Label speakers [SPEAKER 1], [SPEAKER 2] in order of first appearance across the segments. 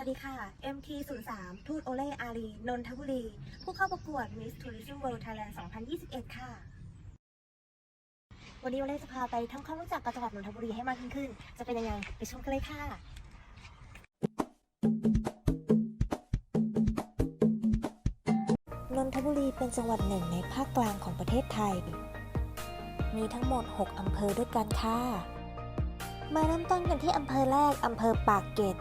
[SPEAKER 1] วัสดีค่ะ MT03 ทูตโอเล่อารี นนทบุรี ผู้เข้าประกวด Miss Tourism World Thailand 2021 ค่ะ วันนี้โอเล่จะพาไปทำความรู้จักกับจังหวัดนนทบุรีให้มากยิ่งขึ้น จะเป็นยังไง ไปชมกันเลยค่ะนนทบุรีเป็นจังหวัดหนึ่งในภาคกลางของประเทศไทย มีทั้งหมด 6 อำเภอด้วยกันค่ะ มาเริ่มต้นกันที่อำเภอแรกอำเภอปากเกร็ด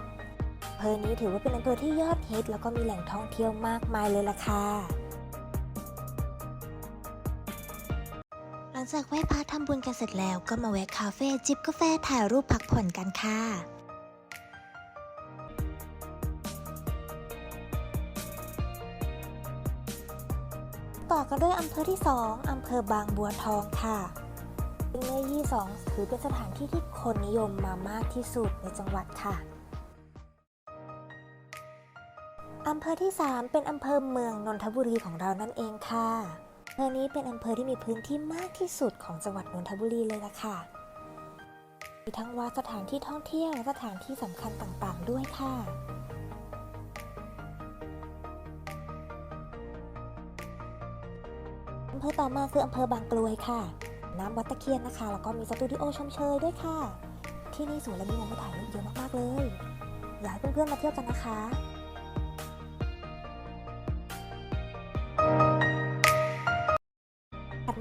[SPEAKER 1] ำเภอนี้ถือว่าเป็นอำเภอที่ยอดฮิตแล้วก็มีแหล่งท่องเที่ยวมากมายเลยล่ะค่ะ หลังจากไหว้พระทำบุญกันเสร็จแล้วก็มาแวะคาเฟ่จิบกาแฟถ่ายรูปพักผ่อนกันค่ะต่อกันด้วยอำเภอที่ 2 อำเภอบางบัวทองค่ะซึ่งในยี่สองถือเป็นสถานที่ที่คนนิยมมามากที่สุดในจังหวัดค่ะ อำเภอที่ 3 เป็นอำเภอเมืองนนทบุรีของเรานั่นเองค่ะอำเภอนี้เป็นอำเภอที่มีพื้นที่มากที่สุดของจังหวัดนนทบุรีเลยล่ะค่ะมีทั้งวัดสถานที่ท่องเที่ยวและสถานที่สำคัญต่างๆ ด้วยค่ะอำเภอต่อมาคืออำเภอบางกลวยค่ะ น้ำวัดตะเคียนนะคะ แล้วก็มีสตูดิโอชมเชยด้วยค่ะ ที่นี่สวยและมีมุมถ่ายรูปเยอะมากๆเลย อยากให้เพื่อนๆมาเที่ยวกันนะคะ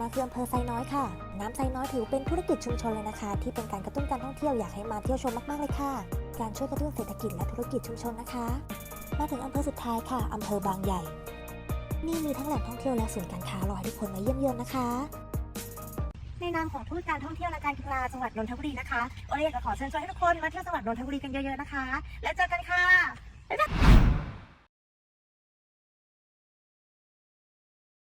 [SPEAKER 1] มาคืออำเภอไซน้อยค่ะ น้ำไซน้อยถือเป็นธุรกิจชุมชนเลยนะคะ ที่เป็นการกระตุ้นการท่องเที่ยวอยากให้มาเที่ยวชมมากๆเลยค่ะ การช่วยกระตุ้นเศรษฐกิจและธุรกิจชุมชนนะคะ มาถึงอำเภอสุดท้ายค่ะอำเภอบางใหญ่ นี่มีทั้งแหล่งท่องเที่ยวและศูนย์การค้ารอให้ทุกคนมาเยี่ยมเยือนนะคะในนามของทูตการท่องเที่ยวและการกีฬาจังหวัดนนทบุรีนะคะโอเล่อยกจะขอเชิญชวนให้ทุกคนมาเที่ยวจังหวัดนนทบุรีกันเยอะๆนะคะ และเจอกันค่ะ